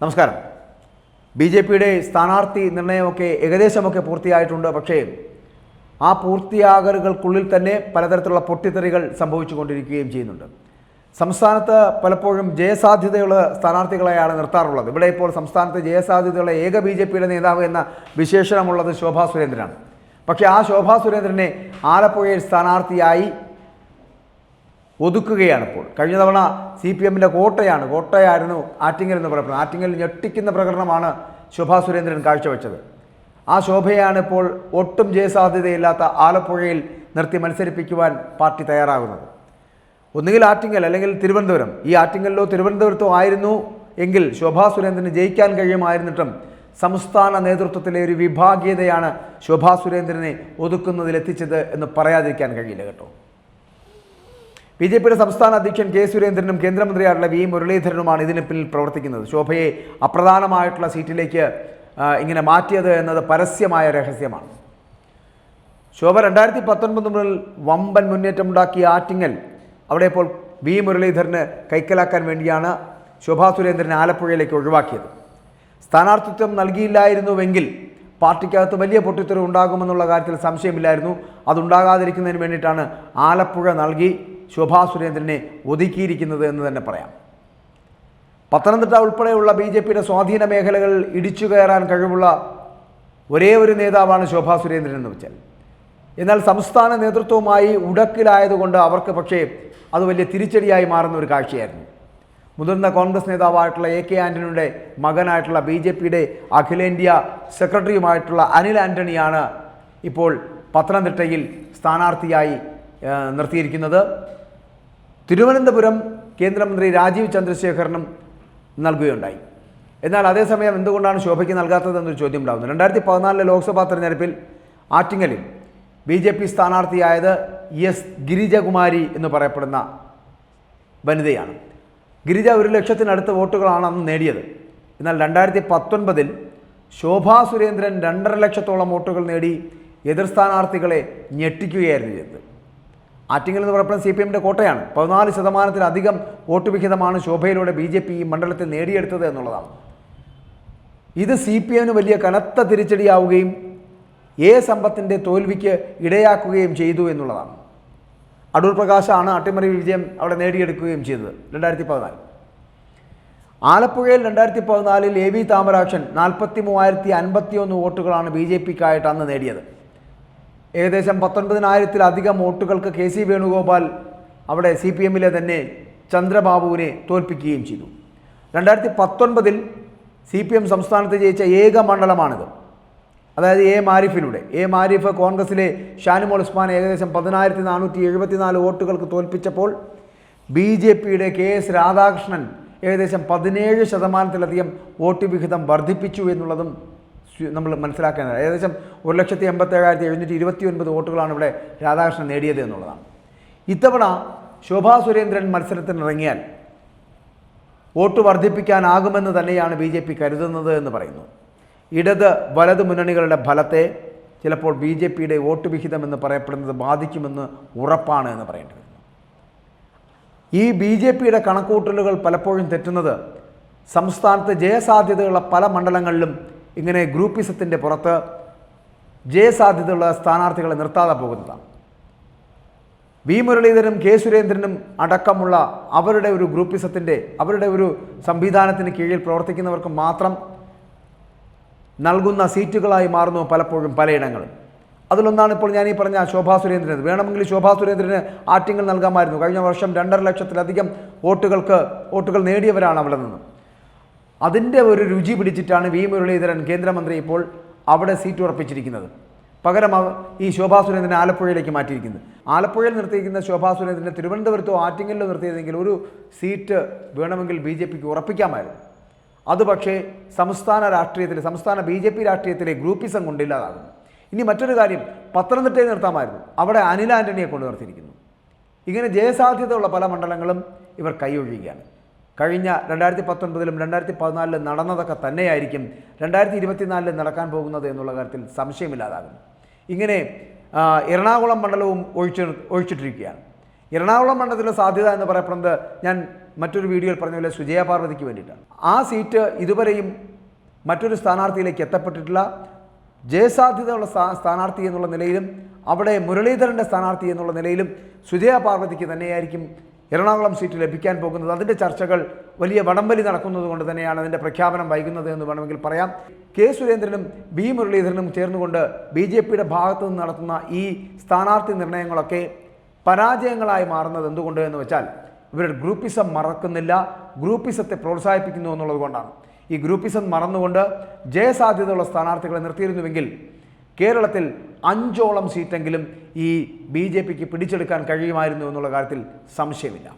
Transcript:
നമസ്കാരം. B J പിയുടെ സ്ഥാനാർത്ഥി നിർണയമൊക്കെ ഏകദേശമൊക്കെ പൂർത്തിയായിട്ടുണ്ട്. പക്ഷേ ആ പൂർത്തിയാകലുകൾക്കുള്ളിൽ തന്നെ പലതരത്തിലുള്ള പൊട്ടിത്തെറികൾ സംഭവിച്ചുകൊണ്ടിരിക്കുകയും ചെയ്യുന്നുണ്ട്. സംസ്ഥാനത്ത് പലപ്പോഴും ജയസാധ്യതയുള്ള സ്ഥാനാർത്ഥികളെയാണ് നിർത്താറുള്ളത്. ഇവിടെ ഇപ്പോൾ സംസ്ഥാനത്ത് ജയസാധ്യതയുള്ള ഏക ബി ജെ പിയുടെ നേതാവ് എന്ന വിശേഷണമുള്ളത് ശോഭാ സുരേന്ദ്രനാണ്. പക്ഷേ ആ ശോഭാ സുരേന്ദ്രനെ ആലപ്പുഴയിൽ സ്ഥാനാർത്ഥിയായി ഒതുക്കുകയാണ് ഇപ്പോൾ. കഴിഞ്ഞ തവണ സി പി എമ്മിന്റെ കോട്ടയാണ് കോട്ടയായിരുന്നു ആറ്റിങ്ങൽ എന്ന് പറയപ്പെടുന്നത് ആറ്റിങ്ങൽ ഞെട്ടിക്കുന്ന പ്രകടനമാണ് ശോഭാ സുരേന്ദ്രൻ കാഴ്ചവെച്ചത്. ആ ശോഭയാണ് ഇപ്പോൾ ഒട്ടും ജയസാധ്യതയില്ലാത്ത ആലപ്പുഴയിൽ നിർത്തി മത്സരിപ്പിക്കുവാൻ പാർട്ടി തയ്യാറാകുന്നത്. ഒന്നുകിൽ ആറ്റിങ്ങൽ അല്ലെങ്കിൽ തിരുവനന്തപുരം. ഈ ആറ്റിങ്ങലിലോ തിരുവനന്തപുരത്തോ ആയിരുന്നു എങ്കിൽ ശോഭാ സുരേന്ദ്രന് ജയിക്കാൻ കഴിയുമായിരുന്നിട്ടും സംസ്ഥാന നേതൃത്വത്തിലെ ഒരു വിഭാഗീയതയാണ് ശോഭാ സുരേന്ദ്രനെ ഒതുക്കുന്നതിലെത്തിച്ചത് എന്ന് പറയാതിരിക്കാൻ കഴിയില്ല കേട്ടോ. ബി ജെ പിയുടെ സംസ്ഥാന അധ്യക്ഷൻ കെ സുരേന്ദ്രനും കേന്ദ്രമന്ത്രിയായിട്ടുള്ള വി മുരളീധരനുമാണ് ഇതിന് പിന്നിൽ പ്രവർത്തിക്കുന്നത്. ശോഭയെ അപ്രധാനമായിട്ടുള്ള സീറ്റിലേക്ക് ഇങ്ങനെ മാറ്റിയത് എന്നത് പരസ്യമായ രഹസ്യമാണ്. ശോഭ രണ്ടായിരത്തി പത്തൊൻപത് മുതൽ വമ്പൻ മുന്നേറ്റമുണ്ടാക്കിയ ആറ്റിങ്ങൽ അവിടെ ഇപ്പോൾ വി മുരളീധരന് കൈക്കലാക്കാൻ വേണ്ടിയാണ് ശോഭാ സുരേന്ദ്രനെ ആലപ്പുഴയിലേക്ക് ഒഴിവാക്കിയത്. സ്ഥാനാർത്ഥിത്വം നൽകിയില്ലായിരുന്നുവെങ്കിൽ പാർട്ടിക്കകത്ത് വലിയ പൊട്ടിത്തെറി ഉണ്ടാകുമെന്നുള്ള കാര്യത്തിൽ സംശയമില്ലായിരുന്നു. അതുണ്ടാകാതിരിക്കുന്നതിന് വേണ്ടിയിട്ടാണ് ആലപ്പുഴ നൽകി ശോഭാ സുരേന്ദ്രനെ ഒതുക്കിയിരിക്കുന്നത് എന്ന് തന്നെ പറയാം. പത്തനംതിട്ട ഉൾപ്പെടെയുള്ള ബി ജെ പിയുടെ സ്വാധീന മേഖലകൾ ഇടിച്ചു കയറാൻ കഴിവുള്ള ഒരേ ഒരു നേതാവാണ് ശോഭാ സുരേന്ദ്രൻ എന്ന് വെച്ചാൽ. എന്നാൽ സംസ്ഥാന നേതൃത്വവുമായി ഉടക്കിലായതുകൊണ്ട് അവർക്ക് പക്ഷേ അത് വലിയ തിരിച്ചടിയായി മാറുന്ന ഒരു കാഴ്ചയായിരുന്നു. മുതിർന്ന കോൺഗ്രസ് നേതാവായിട്ടുള്ള എ കെ ആന്റണിയുടെ മകനായിട്ടുള്ള ബി ജെ പിയുടെ അഖിലേന്ത്യാ സെക്രട്ടറിയുമായിട്ടുള്ള അനിൽ ആന്റണിയാണ് ഇപ്പോൾ പത്തനംതിട്ടയിൽ സ്ഥാനാർത്ഥിയായി നിർത്തിയിരിക്കുന്നത്. തിരുവനന്തപുരം കേന്ദ്രമന്ത്രി രാജീവ് ചന്ദ്രശേഖരനും നൽകുകയുണ്ടായി. എന്നാൽ അതേസമയം എന്തുകൊണ്ടാണ് ശോഭയ്ക്ക് നൽകാത്തതെന്നൊരു ചോദ്യം ഉണ്ടാകുന്നു രണ്ടായിരത്തി പതിനാലിലെ ലോക്സഭാ തെരഞ്ഞെടുപ്പിൽ ആറ്റിങ്ങലിൽ ബി ജെ പി സ്ഥാനാർത്ഥിയായത് എസ് ഗിരിജകുമാരി എന്ന് പറയപ്പെടുന്ന വനിതയാണ്. ഗിരിജ ഒരു ലക്ഷത്തിനടുത്ത് വോട്ടുകളാണ് അന്ന് നേടിയത്. എന്നാൽ രണ്ടായിരത്തി പത്തൊൻപതിൽ ശോഭാ സുരേന്ദ്രൻ രണ്ടര ലക്ഷത്തോളം വോട്ടുകൾ നേടി എതിർ സ്ഥാനാർത്ഥികളെ ഞെട്ടിക്കുകയായിരുന്നു ചെയ്തത്. ആറ്റിങ്ങൽ എന്ന് പറയപ്പെടുന്ന സി പി എമ്മിന്റെ കോട്ടയാണ്. പതിനാല് ശതമാനത്തിലധികം വോട്ട് വിഹിതമാണ് ശോഭയിലൂടെ ബി ജെ പി ഈ മണ്ഡലത്തിൽ നേടിയെടുത്തത് എന്നുള്ളതാണ്. ഇത് സി പി എമ്മിന് വലിയ കനത്ത തിരിച്ചടിയാവുകയും എ സമ്പത്തിന്റെ തോൽവിക്ക് ഇടയാക്കുകയും ചെയ്തു എന്നുള്ളതാണ്. അടൂർ പ്രകാശാണ് അട്ടിമറി വിജയം അവിടെ നേടിയെടുക്കുകയും ചെയ്തത്. രണ്ടായിരത്തി പതിനാല് ആലപ്പുഴയിൽ രണ്ടായിരത്തി പതിനാലിൽ എ വി താമരാക്ഷൻ നാൽപ്പത്തി മൂവായിരത്തി അൻപത്തി ഒന്ന് വോട്ടുകളാണ് ബി ജെ പിക്കായിട്ട് അന്ന് നേടിയത്. ഏകദേശം പത്തൊൻപതിനായിരത്തിലധികം വോട്ടുകൾക്ക് കെ സി വേണുഗോപാൽ അവിടെ സി പി എമ്മിലെ തന്നെ ചന്ദ്രബാബുവിനെ തോൽപ്പിക്കുകയും ചെയ്തു. രണ്ടായിരത്തി പത്തൊൻപതിൽ സി പി എം സംസ്ഥാനത്ത് ജയിച്ച ഏക മണ്ഡലമാണിത്. അതായത് എ മാരിഫിലൂടെ. എ മാരിഫ് കോൺഗ്രസിലെ ഷാനിമോൾ ഉസ്മാൻ ഏകദേശം പതിനായിരത്തി നാനൂറ്റി എഴുപത്തിനാല് വോട്ടുകൾക്ക് തോൽപ്പിച്ചപ്പോൾ ബി ജെ പിയുടെ കെ എസ് രാധാകൃഷ്ണൻ ഏകദേശം പതിനേഴ് ശതമാനത്തിലധികം വോട്ട് വിഹിതം വർദ്ധിപ്പിച്ചു എന്നുള്ളതും നമ്മൾ മനസ്സിലാക്കേണ്ടത്. ഏകദേശം ഒരു ലക്ഷത്തി എൺപത്തേഴായിരത്തി എഴുന്നൂറ്റി ഇരുപത്തി ഒൻപത് വോട്ടുകളാണ് ഇവിടെ രാധാകൃഷ്ണൻ നേടിയത് എന്നുള്ളതാണ്. ഇത്തവണ ശോഭാ സുരേന്ദ്രൻ മത്സരത്തിനിറങ്ങിയാൽ വോട്ട് വർദ്ധിപ്പിക്കാനാകുമെന്ന് തന്നെയാണ് ബി ജെ പി കരുതുന്നത് എന്ന് പറയുന്നു. ഇടത് വലത് മുന്നണികളുടെ ഫലത്തെ ചിലപ്പോൾ ബി ജെ പിയുടെ വോട്ട് വിഹിതം എന്ന് പറയപ്പെടുന്നത് ബാധിക്കുമെന്ന് ഉറപ്പാണ് എന്ന് പറയേണ്ടി വരുന്നു. ഈ ബി ജെ പിയുടെ കണക്കൂട്ടലുകൾ പലപ്പോഴും തെറ്റുന്നത് സംസ്ഥാനത്ത് ജയസാധ്യതയുള്ള പല മണ്ഡലങ്ങളിലും ഇങ്ങനെ ഗ്രൂപ്പിസത്തിന്റെ പുറത്ത് ജയസാധ്യതയുള്ള സ്ഥാനാർത്ഥികളെ നിർത്താതെ പോകുന്നതാണ്. വി മുരളീധരനും കെ സുരേന്ദ്രനും അടക്കമുള്ള അവരുടെ ഒരു ഗ്രൂപ്പിസത്തിന്റെ അവരുടെ ഒരു സംവിധാനത്തിന് കീഴിൽ പ്രവർത്തിക്കുന്നവർക്ക് മാത്രം നൽകുന്ന സീറ്റുകളായി മാറുന്നു പലപ്പോഴും പലയിടങ്ങളും അതിലൊന്നാണ് ഇപ്പോൾ ഞാൻ ഈ പറഞ്ഞ ശോഭാ സുരേന്ദ്രൻ. വേണമെങ്കിൽ ശോഭാ സുരേന്ദ്രന് ആറ്റിങ്ങൾ നൽകാമായിരുന്നു. കഴിഞ്ഞ വർഷം രണ്ടര ലക്ഷത്തിലധികം വോട്ടുകൾക്ക് വോട്ടുകൾ നേടിയവരാണ് അവിടെ നിന്നും. അതിന്റെ ഒരു രുചി പിടിച്ചിട്ടാണ് വി മുരളീധരൻ കേന്ദ്രമന്ത്രി ഇപ്പോൾ അവിടെ സീറ്റ് ഉറപ്പിച്ചിരിക്കുന്നത്. പകരം ഈ ശോഭാ സുരേന്ദ്രനെ ആലപ്പുഴയിലേക്ക് മാറ്റിയിരിക്കുന്നത് ആലപ്പുഴയിൽ നിർത്തിയിരിക്കുന്ന ശോഭാ സുരേന്ദ്രനെ തിരുവനന്തപുരത്തോ ആറ്റിങ്ങലിലോ നിർത്തിയതെങ്കിൽ ഒരു സീറ്റ് വേണമെങ്കിൽ ബി ജെ പിക്ക് ഉറപ്പിക്കാമായിരുന്നു. അത് പക്ഷേ സംസ്ഥാന രാഷ്ട്രീയത്തിൽ സംസ്ഥാന ബി ജെ പി രാഷ്ട്രീയത്തിലെ ഗ്രൂപ്പിസം കൊണ്ടില്ലാതാകുന്നു ഇനി മറ്റൊരു കാര്യം പത്തനംതിട്ടയിൽ നിർത്താമായിരുന്നു. അവിടെ അനിൽ ആന്റണിയെ കൊണ്ട് നിർത്തിയിരിക്കുന്നു. ഇങ്ങനെ ജയസാധ്യതയുള്ള പല മണ്ഡലങ്ങളും ഇവർ കൈയൊഴിയുകയാണ്. കഴിഞ്ഞ രണ്ടായിരത്തി പത്തൊൻപതിലും രണ്ടായിരത്തി പതിനാലിലും നടന്നതൊക്കെ തന്നെയായിരിക്കും രണ്ടായിരത്തി ഇരുപത്തിനാലിൽ നടക്കാൻ പോകുന്നത് എന്നുള്ള കാര്യത്തിൽ സംശയമില്ലാതാകുന്നു. ഇങ്ങനെ എറണാകുളം മണ്ഡലവും ഒഴിച്ചു ഒഴിച്ചിട്ടിരിക്കുകയാണ്. എറണാകുളം മണ്ഡലത്തിലെ സാധ്യത എന്ന് പറയപ്പെടുന്നത് ഞാൻ മറ്റൊരു വീഡിയോയിൽ പറഞ്ഞ പോലെ സുജയ പാർവതിക്ക് വേണ്ടിയിട്ടാണ്. ആ സീറ്റ് ഇതുവരെയും മറ്റൊരു സ്ഥാനാർത്ഥിയിലേക്ക് എത്തപ്പെട്ടിട്ടില്ല. ജയസാധ്യതയുള്ള സ്ഥാ- സ്ഥാനാർത്ഥി എന്നുള്ള നിലയിലും അവിടെ മുരളീധരന്റെ സ്ഥാനാർത്ഥി എന്നുള്ള നിലയിലും സുജയ പാർവതിക്ക് തന്നെയായിരിക്കും എറണാകുളം സീറ്റ് ലഭിക്കാൻ പോകുന്നത്. അതിന്റെ ചർച്ചകൾ വലിയ വടംവലി നടക്കുന്നത് കൊണ്ട് തന്നെയാണ് അതിന്റെ പ്രഖ്യാപനം വൈകുന്നത് എന്ന് വേണമെങ്കിൽ പറയാം. കെ സുരേന്ദ്രനും ബി മുരളീധരനും ചേർന്നുകൊണ്ട് ബി ജെ പിയുടെ ഭാഗത്തു നിന്ന് നടത്തുന്ന ഈ സ്ഥാനാർത്ഥി നിർണയങ്ങളൊക്കെ പരാജയങ്ങളായി മാറുന്നത് എന്തുകൊണ്ട് എന്ന് വെച്ചാൽ ഇവരുടെ ഗ്രൂപ്പിസം മറക്കുന്നില്ല ഗ്രൂപ്പിസത്തെ പ്രോത്സാഹിപ്പിക്കുന്നു എന്നുള്ളത് കൊണ്ടാണ്. ഈ ഗ്രൂപ്പിസം മറന്നുകൊണ്ട് ജയസാധ്യതയുള്ള സ്ഥാനാർത്ഥികളെ നിർത്തിയിരുന്നുവെങ്കിൽ കേരളത്തിൽ അഞ്ചോളം സീറ്റെങ്കിലും ഈ ബി ജെ പിക്ക് പിടിച്ചെടുക്കാൻ കഴിയുമായിരുന്നു എന്നുള്ള കാര്യത്തിൽ സംശയമില്ല.